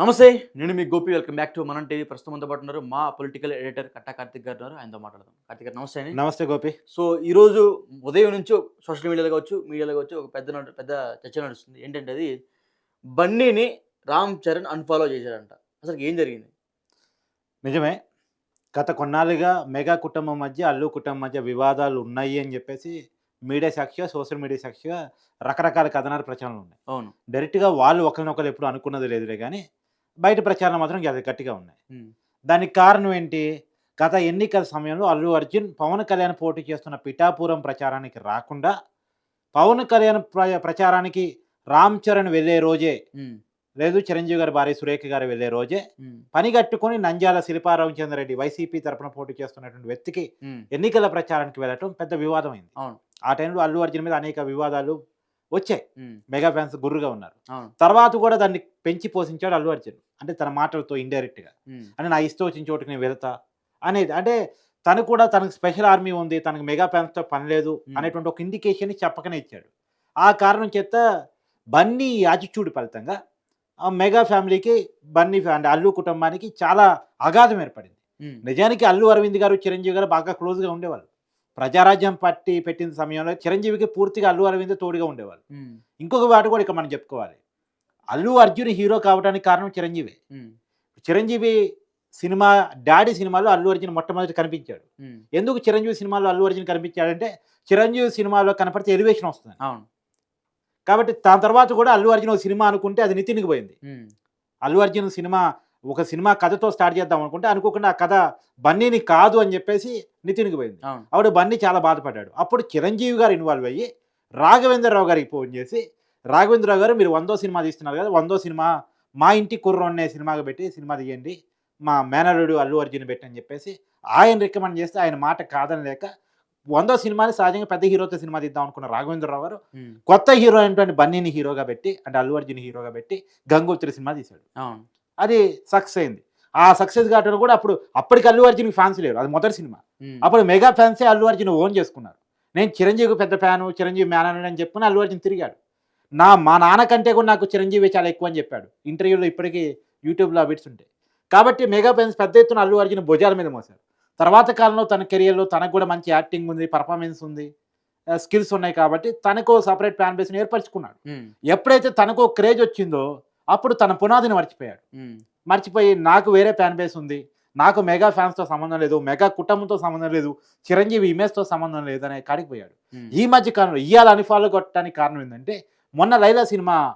నమస్తే నేను మీ Gopi. Welcome back to Manam TV. ప్రస్తుతం అంతా పాటు ఉన్నారు మా పొలిటికల్ ఎడిటర్ కట్టా కార్తిక్ గారు ఉన్నారు. ఆయనతో మాట్లాడదాం. కార్తిక్ గారు నమస్తే అండి. నమస్తే గోపి. సో ఈ రోజు ఉదయం నుంచి సోషల్ మీడియాలో కావచ్చు మీడియాలో కావచ్చు ఒక పెద్ద పెద్ద చర్చ నడుస్తుంది. ఏంటంటే అది బన్నీని రామ్ చరణ్ అన్ఫాలో చేశాడంట. అసలు ఏం జరిగింది? నిజమే. గత కొన్నాళ్ళుగా మెగా కుటుంబం మధ్య అల్లు కుటుంబం మధ్య వివాదాలు ఉన్నాయి అని చెప్పేసి మీడియా సాక్షిగా సోషల్ మీడియా సాక్షిగా రకరకాల కథనాలు ప్రచారాలు ఉన్నాయి. అవును. డైరెక్ట్గా వాళ్ళు ఒకరినొకరు ఎప్పుడు అనుకున్నది లేదులే కానీ బయట ప్రచారాలు మాత్రం గ- గట్టిగా ఉన్నాయి. దానికి కారణం ఏంటి? గత ఎన్నికల సమయంలో అల్లు అర్జున్ పవన్ కళ్యాణ్ పోటీ చేస్తున్న పిఠాపురం ప్రచారానికి రాకుండా పవన్ కళ్యాణ్ ప్ర- ప్రచారానికి రామ్ చరణ్ వెళ్ళే రోజే లేదు చిరంజీవి గారి భార్య సురేఖ గారు వెళ్ళే రోజే పని కట్టుకొని నంద్యాల శిల్పారామచంద్రరెడ్డి వైసీపీ తరపున పోటీ చేస్తున్నటువంటి వ్యక్తికి ఎన్నికల ప్రచారానికి వెళ్ళటం పెద్ద వివాదమైంది. అవును. ఆ టైంలో అల్లు అర్జున్ మీద అనేక వివాదాలు వచ్చాయి. మెగా ఫ్యాన్స్ గుర్రుగా ఉన్నారు. తర్వాత కూడా దాన్ని పెంచి పోషించాడు అల్లు అర్జున్. అంటే తన మాటలతో ఇండైరెక్ట్గా ఉమ్, అంటే నా ఇష్టం వచ్చిన చోటుకి నేను వెళ్తా అనేది. అంటే తను కూడా తనకు స్పెషల్ ఆర్మీ ఉంది తనకు మెగా ఫ్యాన్స్తో పని లేదు. అనేటువంటి ఒక ఇండికేషన్ చెప్పకనే ఇచ్చాడు. ఆ కారణం చేత బన్నీ యాటిట్యూడ్ ఫలితంగా ఆ మెగా ఫ్యామిలీకి బన్నీ అంటే అల్లు కుటుంబానికి చాలా అగాధం ఏర్పడింది. నిజానికి అల్లు అరవింద్ గారు చిరంజీవి గారు బాగా క్లోజ్గా ఉండేవాళ్ళు. ప్రజారాజ్యం పట్టి పెట్టిన సమయంలో చిరంజీవికి పూర్తిగా అల్లు అరవింద్ తోడుగా ఉండేవాళ్ళు. ఇంకొక వాటి కూడా ఇక్కడ మనం చెప్పుకోవాలి. అల్లు అర్జున్ హీరో కావడానికి కారణం చిరంజీవి. చిరంజీవి సినిమా డాడీ సినిమాలో అల్లు అర్జున్ మొట్టమొదటి కనిపించాడు. ఎందుకు చిరంజీవి సినిమాలో అల్లు అర్జున్ కనిపించాడంటే చిరంజీవి సినిమాలో కనపడితే ఎలివేషన్ వస్తుంది. అవును. కాబట్టి దాని తర్వాత కూడా అల్లు అర్జున్ ఒక సినిమా అనుకుంటే అది నితిన్కి పోయింది. అల్లు అర్జున్ సినిమా ఒక సినిమా కథతో స్టార్ట్ చేద్దాం అనుకుంటే అనుకోకుండా ఆ కథ బన్నీని కాదు అని చెప్పేసి నితిన్కి పోయింది. అప్పుడు బన్నీ చాలా బాధపడ్డాడు. అప్పుడు చిరంజీవి గారు ఇన్వాల్వ్ అయ్యి రాఘవేంద్రరావు గారికి ఫోన్ చేసి రాఘవేంద్రరావు గారు మీరు వందో సినిమా తీస్తున్నారు కదా వందో సినిమా మా ఇంటి కుర్రోన్ అనే సినిమాగా పెట్టి సినిమా తీయండి మా మేనరుడు అల్లు అర్జున్ పెట్టి అని చెప్పేసి ఆయన రికమెండ్ చేస్తే ఆయన మాట కాదని లేక వందో సినిమాని సహజంగా పెద్ద హీరోతో సినిమా తీద్దాం అనుకున్న రాఘవేంద్రరావు గారు కొత్త హీరో అయినటువంటి బన్నీని హీరోగా పెట్టి అంటే అల్లు అర్జున్ హీరోగా పెట్టి గంగోత్రి సినిమా తీశాడు. అవును. అది సక్సెస్ అయింది. ఆ సక్సెస్ కావడం కూడా అప్పుడు అప్పటికి అల్లు అర్జున్కి ఫ్యాన్స్ లేరు. అది మొదటి సినిమా. అప్పుడు మెగా ఫ్యాన్సే అల్లు అర్జున్ ఓన్ చేసుకున్నారు. నేను చిరంజీవి పెద్ద ఫ్యాను చిరంజీవి మేనన్ అని చెప్పుకుని అల్లు అర్జున్ తిరిగాడు. నా మా నాన్న కంటే కూడా నాకు చిరంజీవి చాలా ఎక్కువ అని చెప్పాడు. ఇంటర్వ్యూలో ఇప్పటికీ యూట్యూబ్లో బిట్స్ ఉంటాయి. కాబట్టి మెగా ఫ్యాన్స్ పెద్ద ఎత్తున అల్లు అర్జున్ భుజాల మీద మోసారు తర్వాత కాలంలో తన కెరియర్లో తనకు కూడా మంచి యాక్టింగ్ ఉంది పర్ఫార్మెన్స్ ఉంది స్కిల్స్ ఉన్నాయి కాబట్టి తనకు సపరేట్ ఫ్యాన్ బేస్ని ఏర్పరచుకున్నాడు. ఎప్పుడైతే తనకు క్రేజ్ వచ్చిందో అప్పుడు తన పునాదిని మర్చిపోయాడు. మర్చిపోయి నాకు వేరే ఫ్యాన్ బేస్ ఉంది. నాకు మెగా ఫ్యాన్స్తో సంబంధం లేదు. మెగా కుటుంబంతో సంబంధం లేదు. చిరంజీవి ఇమేజ్తో సంబంధం లేదు అనే కాడికి పోయాడు. ఈ మధ్య కాలంలో ఇవాళ అనిఫాలో కొట్టడానికి కారణం ఏంటంటే మొన్న లైలా సినిమా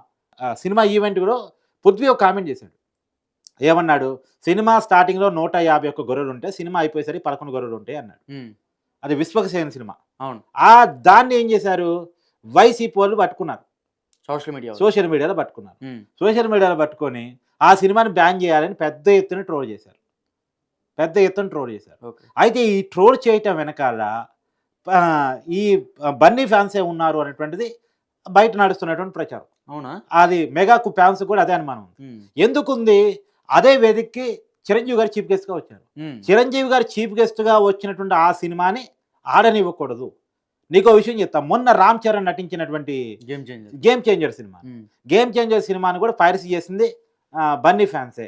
సినిమా ఈవెంట్లో పృథ్వీ ఒక కామెంట్ చేశాడు. ఏమన్నాడు? సినిమా స్టార్టింగ్లో నూట యాభై ఒక్క గొర్రెలు ఉంటే సినిమా అయిపోయేసరికి పదకొండు గొర్రెలు ఉంటాయి అన్నాడు. అది విశ్వకసేన సినిమా. అవును. ఆ దాన్ని ఏం చేశారు? వైసీపీ వాళ్ళు పట్టుకున్నారు. సోషల్ మీడియా సోషల్ మీడియాలో పట్టుకున్నారు. సోషల్ మీడియాలో పట్టుకొని ఆ సినిమాని బ్యాన్ చేయాలని పెద్ద ఎత్తున ట్రోల్ చేశారు. పెద్ద ఎత్తున ట్రోల్ చేశారు. అయితే ఈ ట్రోల్ చేయటం వెనకాల ఈ బన్నీ ఫ్యాన్సే ఉన్నారు అనేటువంటిది బయట నడుస్తున్నటువంటి ప్రచారం. అవునా? అది మెగాకు ఫ్యాన్స్ కూడా అదే అనుమానం ఎందుకుంది? అదే వేదికకి చిరంజీవి గారు చీఫ్ గెస్ట్గా వచ్చారు. చిరంజీవి గారు చీఫ్ గెస్ట్గా వచ్చినటువంటి ఆ సినిమాని ఆడనివ్వకూడదు. నీకో విషయం చెప్తా. మొన్న రామ్ చరణ్ నటించినటువంటి Game Changer Game Changer cinema. Game Changer సినిమాని కూడా పైరసీ చేసింది బన్నీ ఫ్యాన్సే.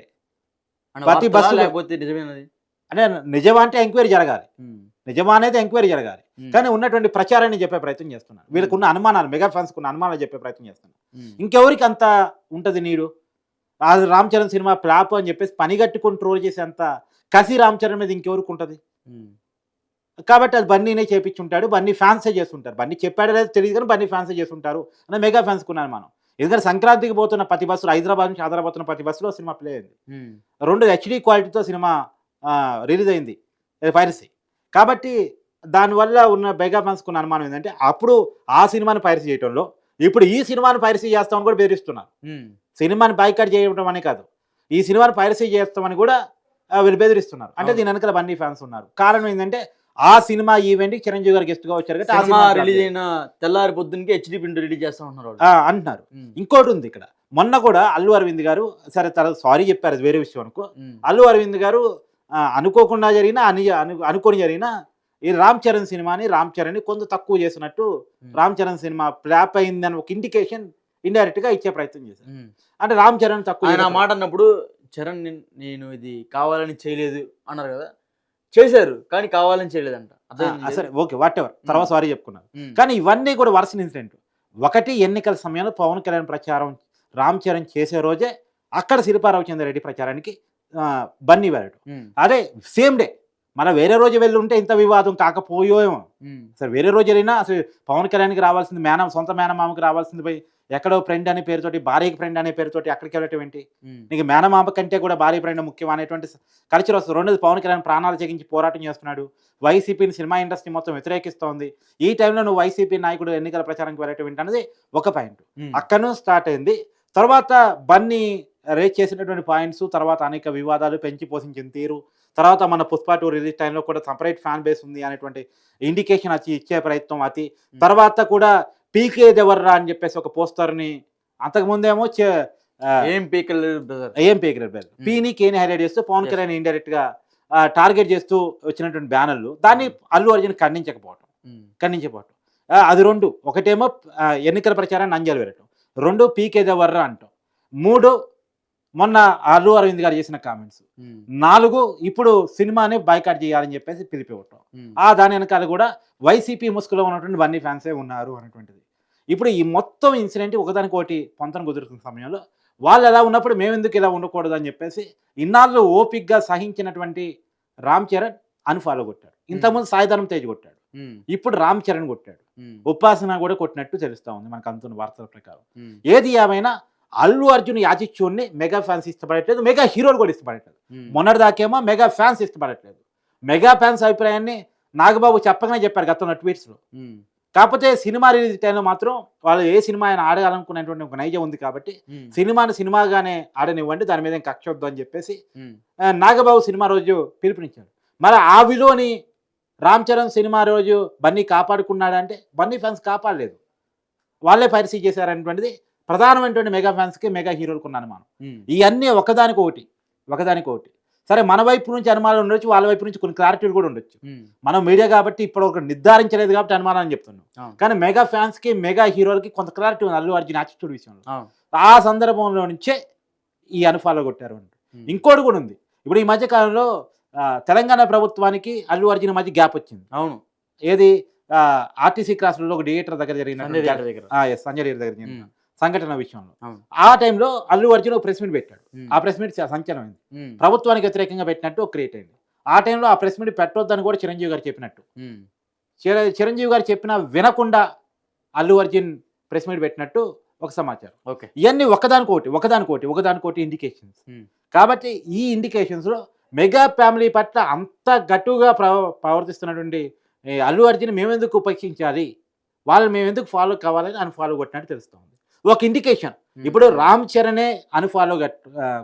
అంటే ప్రతి బస్సులో- లేకపోతే నిజమేనది? అంటే నిజమా అంటే ఎంక్వైరీ జరగాలి. ఉమ్, నిజమా అనేది ఎంక్వైరీ జరగాలి. ఉమ్, కానీ ఉన్నటువంటి ప్రచారాన్ని చెప్పే ప్రయత్నం చేస్తున్నారు వీళ్ళకు ఉన్న అనుమానాలు మెగా ఫ్యాన్స్ ఉన్న అనుమానాలు చెప్పే ప్రయత్నం చేస్తున్నారు ఉమ్, ఇంకెవరికి అంత ఉంటుంది నీడు? రామ్ చరణ్ సినిమా ఫ్లాప్ అని చెప్పేసి పని కట్టుకొని ట్రోల్ చేసే అంత కసి రామ్ చరణ్ మీద ఇంకెవరికి ఉంటుంది? కాబట్టి అది బన్నీనే చేపించుంటాడు బన్నీ ఫ్యాన్సే చేస్తుంటారు. బన్నీ చెప్పాడో లేదో తెలియదు కానీ బన్నీ ఫ్యాన్సే చేస్తుంటారు అని మెగా ఫ్యాన్స్ కున్నాను మనం. ఎందుకంటే సంక్రాంతికి పోతున్న ప్రతి బస్సులో హైదరాబాద్ నుంచి హైదరాబాద్ పోతున్న ప్రతి బస్సులో సినిమా ప్లే అయింది. రెండు హెచ్డి క్వాలిటీతో సినిమా రిలీజ్ అయింది. పైరసీ. కాబట్టి దానివల్ల ఉన్న మెగా ఫ్యాన్స్ కున్న అనుమానం ఏంటంటే అప్పుడు ఆ సినిమాని పైరసీ చేయడంలో ఇప్పుడు ఈ సినిమాని పైరసీ చేస్తామని కూడా బెదిరిస్తున్నారు. సినిమాని బైకట్ చేయడం అనే కాదు. ఈ సినిమాని పైరసీ చేస్తామని కూడా వీళ్ళు బెదిరిస్తున్నారు. అంటే. దీని వెనకాల బన్నీ ఫ్యాన్స్ ఉన్నారు. కారణం ఏంటంటే ఆ సినిమా ఈవెంట్కి చిరంజీవి గారు గెస్ట్గా వచ్చారు కాబట్టి ఆ సినిమా రిలీజ్ అయిన తెల్లారి పొద్దున్నకి హెచ్డి ప్రింట్ రిలీజ్ చేస్తా. ఆ, అంటున్నారు. ఇంకోటి ఉంది ఇక్కడ. మొన్న కూడా అల్లు అరవింద్ గారు సరే తర్వాత సారీ చెప్పారు వేరే విషయం అనుకో. అల్లు అరవింద్ గారు అనుకోకుండా జరిగిన అని అను అనుకొని జరిగిన ఈ రామ్ చరణ్ సినిమాని రామ్ చరణ్ కొంత తక్కువ చేసినట్టు రామ్ చరణ్ సినిమా ఫ్లాప్ అయిందని ఒక ఇండికేషన్ ఇండైరెక్ట్గా ఇచ్చే ప్రయత్నం చేశారు. అంటే రామ్ చరణ్ తక్కువ మాట అన్నప్పుడు చరణ్ నేను ఇది కావాలని చేయలేదు అన్నారు కదా. చేశారు కానీ కావాలని చేయలేదంట? సరే ఓకే వాట్ ఎవర్ తర్వాత. సారీ చెప్పుకున్నారు. కానీ ఇవన్నీ కూడా వరుస ఇన్సిడెంట్ ఒకటి ఎన్నికల సమయంలో పవన్ కళ్యాణ్ ప్రచారం రామ్ చరణ్ చేసే రోజే అక్కడ శిల్పారావు చంద్రారెడ్డి ప్రచారానికి బన్నీ వెళ్ళడం. అదే సేమ్ డే మన వేరే రోజు వెళ్ళి ఉంటే ఇంత వివాదం కాకపోయో ఏమో. ఉమ్. సరే వేరే రోజు వెళ్ళినా అసలు పవన్ కళ్యాణ్కి రావాల్సింది మేన సొంత మేనమామకి రావాల్సింది పోయి ఎక్కడో ఫ్రెండ్ అనే పేరుతోటి భార్యకి ఫ్రెండ్ అనే పేరుతోటి అక్కడికి వెళ్ళటం ఏంటి. నీకు మేనమామ కంటే కూడా భార్య ఫ్రెండ్ ముఖ్యం అనేటువంటి కల్చర్ వస్తుంది. రెండోది పవన్ కళ్యాణ్ ప్రాణాలు చెగించి పోరాటం చేస్తున్నాడు. వైసీపీని సినిమా ఇండస్ట్రీ మొత్తం వ్యతిరేకిస్తోంది. ఈ టైంలో నువ్వు వైసీపీ నాయకుడు ఎన్నికల ప్రచారానికి వెళ్ళటం ఏంటి అనేది ఒక పాయింట్. అక్కడ స్టార్ట్ అయింది. తర్వాత బన్నీ రేట్ చేసినటువంటి పాయింట్స్ తర్వాత అనేక వివాదాలు పెంచి పోషించిన తీరు తర్వాత మన పుష్ప టూ రిలీజ్ టైంలో కూడా సపరేట్ ఫ్యాన్ బేస్ ఉంది అనేటువంటి ఇండికేషన్ వచ్చి ఇచ్చే ప్రయత్నం అతి. తర్వాత కూడా పీకే దేవర్రా అని చెప్పేసి ఒక పోస్టర్ని అంతకుముందేమో ఏం బ్రదర్ ఏం పీకే బ్రదర్ పీని కేని హైలైట్ చేస్తూ పవన్. కళ్యాణ్ ఇండైరెక్ట్గా టార్గెట్ చేస్తూ వచ్చినటువంటి బ్యానర్లు దాన్ని అల్లు అర్జున్ ఖండించకపోవటం. ఖండించకపోవటం. అది రెండు. ఒకటేమో ఎన్నికల ప్రచారాన్ని నంజాలు వెళ్ళటం. రెండు పీకే దేవర్రా అంటాం. మూడు మొన్న అల్లు అరవింద్ గారు చేసిన కామెంట్స్ నాలుగు ఇప్పుడు సినిమాని బైకాట్ చేయాలని చెప్పేసి పిలిపివ్వటం. ఆ దాని వెనకాల కూడా వైసీపీ ముసుగులో ఉన్నటువంటి వన్నీ ఫ్యాన్సే ఉన్నారు అనేటువంటిది. ఇప్పుడు ఈ మొత్తం ఇన్సిడెంట్ ఒకదానికొకటి పొంతన కుదురుతున్న సమయంలో వాళ్ళు ఎలా ఉన్నప్పుడు మేము ఎందుకు ఇలా ఉండకూడదు అని చెప్పేసి ఇన్నాళ్ళు ఓపిక్గా సహించినటువంటి రామ్ చరణ్ అన్ఫాలో కొట్టాడు. ఇంతకుముందు సాయిధరం తేజ్ కొట్టాడు. ఇప్పుడు రామ్ చరణ్ కొట్టాడు. ఉపాసన కూడా కొట్టినట్టు తెలుస్తా ఉంది మనకు అందుతున్న వార్తల ప్రకారం. ఏది ఏమైనా అల్లు అర్జున్ యాచిచ్యూడ్ని మెగా ఫ్యాన్స్ ఇష్టపడట్లేదు మెగా హీరోలు కూడా ఇష్టపడట్లేదు. మొన్నటిదాకేమో మెగా ఫ్యాన్స్ ఇష్టపడట్లేదు. మెగా ఫ్యాన్స్ అభిప్రాయాన్ని నాగబాబు చెప్పగానే చెప్పారు గతంలో ట్వీట్స్లో. కాకపోతే సినిమా రిలీజ్ టైంలో మాత్రం వాళ్ళు ఏ సినిమా ఆయన ఆడగాలనుకునేటువంటి ఒక నైజం ఉంది కాబట్టి సినిమాని సినిమాగానే ఆడనివ్వండి దాని మీద కక్ష వద్దు అని చెప్పేసి నాగబాబు సినిమా రోజు పిలుపునిచ్చాడు. మరి ఆ విలువని రామ్ చరణ్ సినిమా రోజు బన్నీ కాపాడుకున్నాడంటే బన్నీ ఫ్యాన్స్ కాపాడలేదు. వాళ్ళే పైరసీ చేశారనేటువంటిది ప్రధానమైనటువంటి మెగా ఫ్యాన్స్కి మెగా హీరోలకు ఉన్న అనుమానం. ఇవన్నీ ఒకదానికి ఒకటి. ఒకదానికి ఒకటి. సరే మన వైపు నుంచి అనుమానాలు ఉండొచ్చు వాళ్ళ వైపు నుంచి కొన్ని క్లారిటీలు కూడా ఉండొచ్చు. మనం మీడియా కాబట్టి ఇప్పుడు ఒక నిర్ధారించలేదు కాబట్టి అనుమానం అని చెప్తున్నాం. కానీ మెగా ఫ్యాన్స్కి మెగా హీరోలకి కొంత క్లారిటీ ఉంది. అల్లు అర్జున్ యాటిట్యూడ్ విషయంలో. ఆ సందర్భంలో నుంచే ఈ అనుఫాలో కొట్టారు అంట. ఇంకోటి కూడా ఉంది. ఇప్పుడు ఈ మధ్య కాలంలో ఆ, తెలంగాణ ప్రభుత్వానికి అల్లు అర్జున్ మధ్య గ్యాప్ వచ్చింది. అవును. ఏది? ఆర్టీసీ క్రాస్లో ఒక థియేటర్ దగ్గర. జరిగిన సంజయ్ దగ్గర సంజయ్ ఉమ్. సంఘటన విషయంలో. ఆ టైంలో అల్లు అర్జున్ ఒక ప్రెస్ మీట్ పెట్టాడు. ఆ ప్రెస్ మీట్ సంచలనమైంది. ప్రభుత్వానికి వ్యతిరేకంగా పెట్టినట్టు క్రియేట్ అయింది. ఆ టైంలో ఆ ప్రెస్ మీట్ పెట్టొద్దని కూడా చిరంజీవి గారు చెప్పినట్టు. చిరంజీవి గారు చెప్పినా వినకుండా అల్లు అర్జున్ ప్రెస్ మీట్ పెట్టినట్టు ఒక సమాచారం. ఓకే. ఇవన్నీ ఒకదానికోటి ఒకదానికోటి ఒకదానికోటి ఇండికేషన్స్. కాబట్టి ఈ ఇండికేషన్స్లో మెగా ఫ్యామిలీ పట్ల అంత గట్టుగా ప్రవ ప్రవర్తిస్తున్నటువంటి అల్లు అర్జున్ మేమెందుకు ఉపేక్షించాలి? వాళ్ళని మేము ఎందుకు ఫాలో కావాలని అన్ఫాలో కొట్టినట్టు తెలుస్తుంది. ఒక ఇండికేషన్ ఇప్పుడు రామ్ చరణే అన్ఫాలో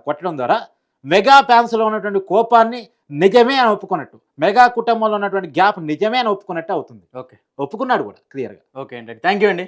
కొట్టడం ద్వారా మెగా ఫ్యాన్స్లో ఉన్నటువంటి కోపాన్ని నిజమే అని ఒప్పుకున్నట్టు మెగా కుటుంబంలో ఉన్నటువంటి గ్యాప్ నిజమే అని ఒప్పుకున్నట్టు అవుతుంది. ఓకే ఒప్పుకున్నాడు కూడా క్లియర్గా ఓకే అండి. థ్యాంక్ యూ అండి.